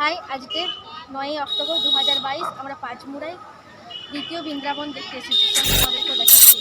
High আজকে নয়ই October দু বাইশ আমরা পাঁচমুড়ায় দ্বিতীয় বৃন্দাবন দেখতে এসেছি। তোমাদেরকেও দেখাচ্ছি।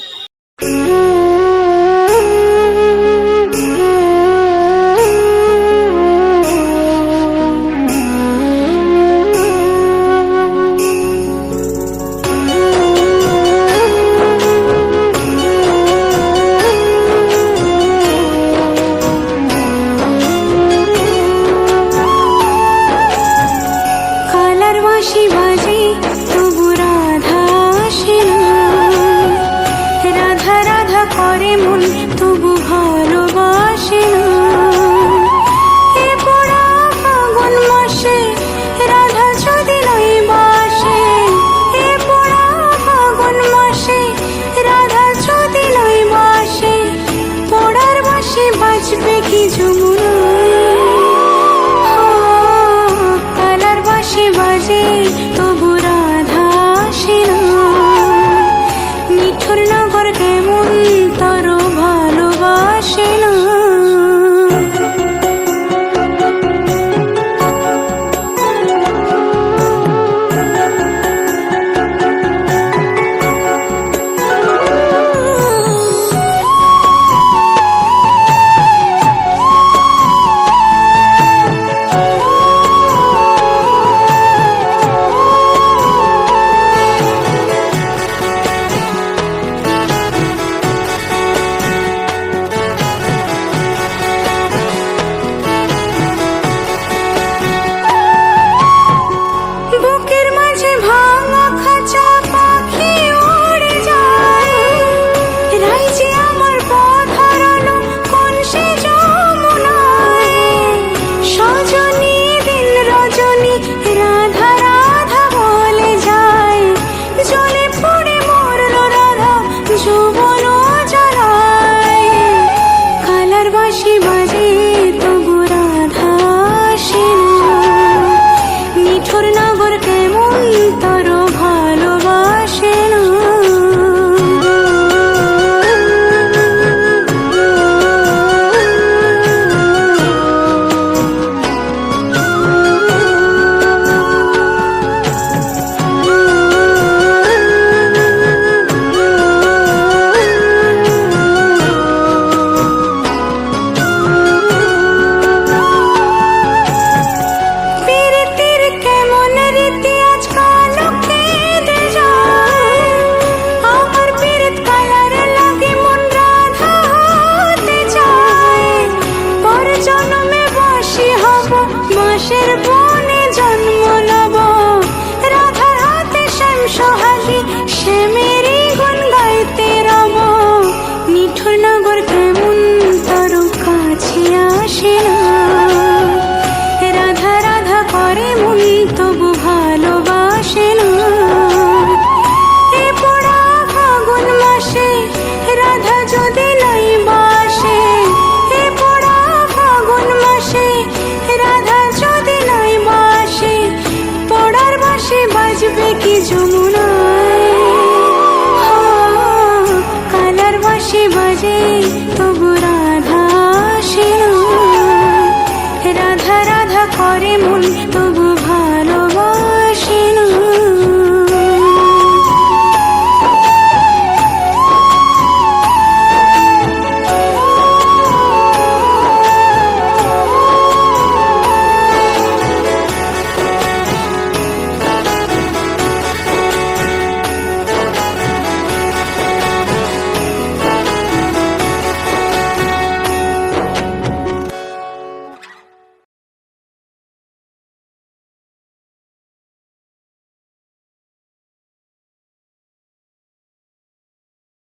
mundo.